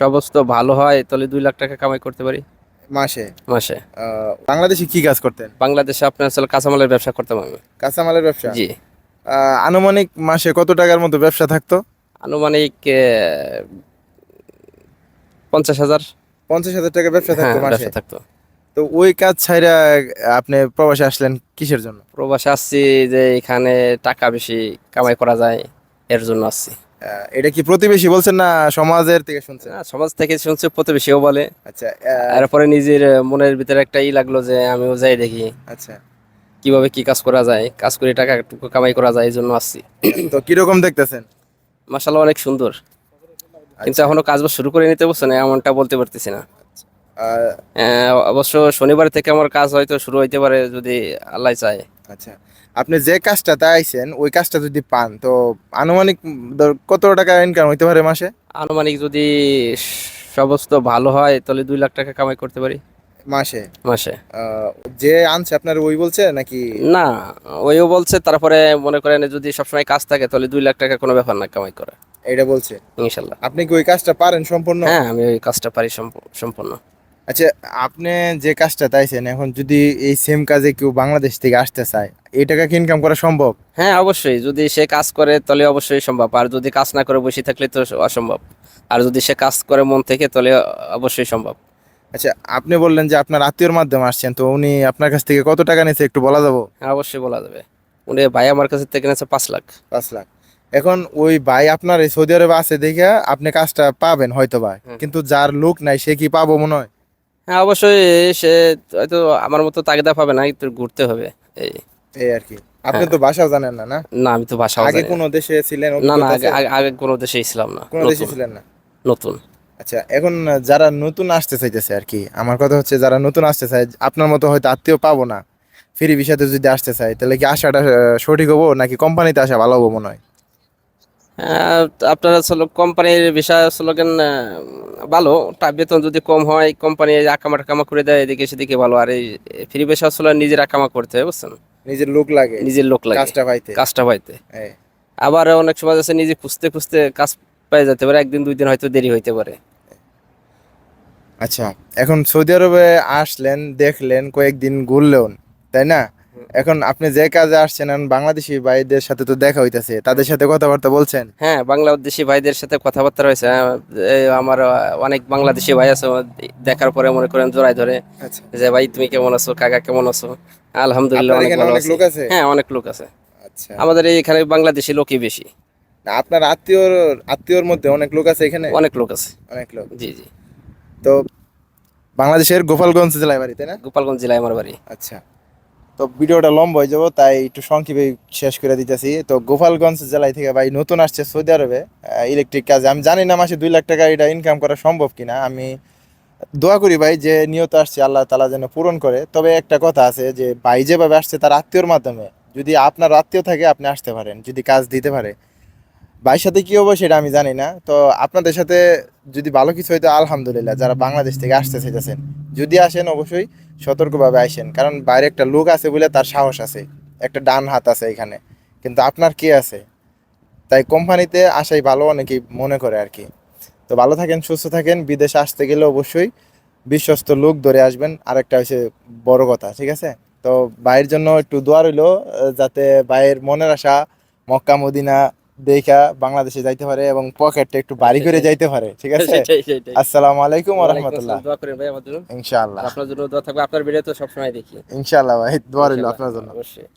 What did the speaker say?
সমস্ত ভালো হয় তাহলে দুই লাখ টাকা কামাই করতে পারি। মাসে? মাসে। আহ, বাংলাদেশে কি কাজ করতেন? বাংলাদেশে আপনার আসলে কাঁচামালের ব্যবসা করতাম আমি। কাঁচামালের ব্যবসা? জি। আহ, আনুমানিক মাসে কত টাকার মতো ব্যবসা থাকতো? আনুমানিক আহ, পঞ্চাশ হাজার। পঞ্চাশ হাজার টাকা ব্যবসা হ্যাঁ থাকতো মাসে? ব্যবসা থাকতো। তো ওই কাজ ছাইরা আপনি প্রবাসে আসলেন কিসের জন্য? প্রবাসে আসছি যে এখানে টাকা বেশি কামাই করা যায় এর জন্য আসছি। এটা কি প্রতিবেশী বলছেন না সমাজের থেকে শুনছেন? সমাজ থেকে শুনছি প্রতিবেশীও বলে। আচ্ছা আহ, তারপরে নিজের মনের ভিতরে একটা ই লাগল যে আমিও যাই দেখি। আচ্ছা। কীভাবে কি কাজ করা যায় কাজ করে টাকা কামাই করা যায় এই জন্য আসছি। তো কীরকম দেখতেছেন? মাসাল্লাহ অনেক সুন্দর। কিন্তু এখনও কাজ শুরু করে নিতে বলছে না এমনটা বলতে পারতেছি না। আহ, অবশ্য শনিবার থেকে আমার কাজ হয়তো শুরু হইতে পারে যদি আল্লাহ চায়। আচ্ছা। আপনি যে কাজটাতে আইছেন ওই কাজটা যদি পান তো আনুমানিক কত টাকা ইনকাম হইতে পারে মাসে? আনুমানিক যদি সমস্ত ভালো হয় তাহলে দুই লাখ টাকা কামাই করতে পারি। মাসে? মাসে। যে আনছে আপনার ওই বলছে নাকি? না ওইও বলছে তারপরে মনে করেন যদি সবসময় কাজ থাকে তাহলে দুই লাখ টাকা কোনো ব্যাপার না কামাই করা। এটা বলছে? ইনশাল্লাহ। আপনি কি ওই কাজটা পারেন সম্পূর্ণ? হ্যাঁ আমি ওই কাজটা পারি সম্পূ- সম্পূর্ণ। আচ্ছা আপনি যে কাজটা তাইছেন এখন যদি এই সেম কাজে কেউ বাংলাদেশ থেকে আসতে চায় এই টাকা কি ইনকাম করা সম্ভব? হ্যাঁ অবশ্যই। যদি সে কাজ করে তাহলে অবশ্যই সম্ভব। আর যদি কাজ না করে বসে থাকলে তো অসম্ভব। আর যদি সে কাজ করে মন থেকে তাহলে অবশ্যই সম্ভব। আচ্ছা আপনি বললেন যে আপনার আত্মীয়র মাধ্যমে আসছেন তো উনি আপনার কাছ থেকে কত টাকা নিয়েছে একটু বলা যাব? হ্যাঁ অবশ্যই বলা যাবে। উনি ভাই আমার কাছে থেকে নিয়েছে পাঁচ লাখ। পাঁচ লাখ। এখন ওই ভাই আপনার এই সৌদি আরবে আছে দেখে আপনি কাজটা পাবেন হয়তো ভাই কিন্তু যার লোক নাই সে কি পাবো মনে হয়? হ্যাঁ অবশ্যই সে হয়তো আমার মতো তাগিদা পাবে না একটু ঘুরতে হবে এই। এই আর কি। আপনি তো ভাষাও জানেন না না? না আমি তো ভাষাও আগে। কোনো দেশে ছিলেন না না আগে আগে- কোনো দেশে ছিলাম না কোনো দেশে ছিলেন না? নতুন। আচ্ছা এখন যারা নতুন আসতে চাইতেছে আর কি আমার কথা হচ্ছে যারা নতুন আসতে চায় আপনার মতো হয়তো আত্মীয় পাবো না ফ্রি ভিসাতে যদি আসতে চাই তাহলে কি আসাটা সঠিক হব নাকি কোম্পানিতে আসা ভালো হব মনে হয় হ্যাঁ, আপনার আসলে কোম্পানির বিষয় আসলে কেন, ভালো। তা বেতন যদি কম হয় কোম্পানি আকামা টাকামা করে দেয় এদিকে সেদিকে ভালো। আর এই ফ্রি বেশা আসলে নিজের আকামা করতে হয় বুঝছেন? নিজের লোক লাগে নিজের লোক লাগে। কাজটা পাইতে। কাজটা পাইতে। আবার অনেক সময় আছে নিজে খুঁজতে খুঁজতে কাজ পেয়ে যেতে পারে একদিন দুই দিন হয়তো দেরি হইতে পারে। আচ্ছা এখন সৌদি আরবে আসলেন দেখলেন কয়েকদিন ঘুরলেন তাই না? এখন আপনি যে কাজে আসছেন বাংলাদেশি ভাইদের সাথে তো দেখা হইতাছে তাদের সাথে কথাবার্তা বলছেন? হ্যাঁ বাংলাদেশি ভাইদের সাথে কথাবার্তা রয়েছে। হ্যাঁ, আমার অনেক বাংলাদেশি ভাই আছে দেখার পরে মনে করেন জোড়ায় ধরে আচ্ছা। যে ভাই তুমি কেমন আছো? কাকা কেমন আছো? আলহামদুলিল্লাহ অনেক ভালো আছি। লোক আছে? হ্যাঁ অনেক লোক আছে। আচ্ছা। আমাদের এখানে বাংলাদেশি লোকই বেশি। আপনার আত্মীয়র আত্মীয়র মধ্যে অনেক লোক আছে এখানে? অনেক লোক আছে। অনেক লোক। জি জি। তো বাংলাদেশের গোপালগঞ্জ জেলায় বাড়ি তাই না? গোপালগঞ্জ জেলায় আমার বাড়ি। আচ্ছা। তো ভিডিওটা লম্বা হয়ে যাব, তাই একটু সংক্ষেপে শেষ করে দিতেছি। তো গোপালগঞ্জ জেলায় থেকে ভাই নতুন আসছে সৌদি আরবে ইলেকট্রিক কাজে। আমি জানি না মাসে দুই লাখ টাকা এটা ইনকাম করা সম্ভব কিনা। আমি দোয়া করি ভাই যে নিয়ত আসছে, আল্লাহ তালা যেন পূরণ করে। তবে একটা কথা আছে যে, ভাই যেভাবে আসছে তার আত্মীয়র মাধ্যমে, যদি আপনার আত্মীয় থাকে, আপনি আসতে পারেন, যদি কাজ দিতে পারে। ভাইয়ের সাথে কি হবে সেটা আমি জানি না। তো আপনাদের সাথে যদি ভালো কিছু হয়তো আলহামদুলিল্লাহ, যারা বাংলাদেশ থেকে আসতে চাইতেছেন যদি আসেন অবশ্যই সতর্কভাবে আসেন কারণ বাইরে একটা লোক আছে বলে তার সাহস আছে। একটা ডান হাত আছে এখানে। কিন্তু আপনার কে আছে? তাই কোম্পানিতে আসাই ভালো, অনেকেই মনে করে আর কি। তো ভালো থাকেন, সুস্থ থাকেন। বিদেশে আসতে গেলে অবশ্যই বিশ্বস্ত লোক ধরে আসবেন। আরেকটা হচ্ছে বড় কথা, ঠিক আছে? তো ভাইয়ের জন্য একটু দোয়া রইল যাতে ভাইয়ের মনের আশা মক্কা, মদিনা দেখা বাংলাদেশে যাইতে পারে এবং পকেটটা একটু বাড়ি করে যাইতে পারে ঠিক আছে? আসসালামু আলাইকুম ওয়া রহমতুল্লাহ দোয়া করেন ভাই আমাদের জন্য। ইনশাআল্লাহ। আপনার জন্য দোয়া থাকবে। আপনার ভিডিও তো সবসময় দেখি। ইনশাআল্লাহ ভাই দোয়া রইল আপনার জন্য। অবশ্যই।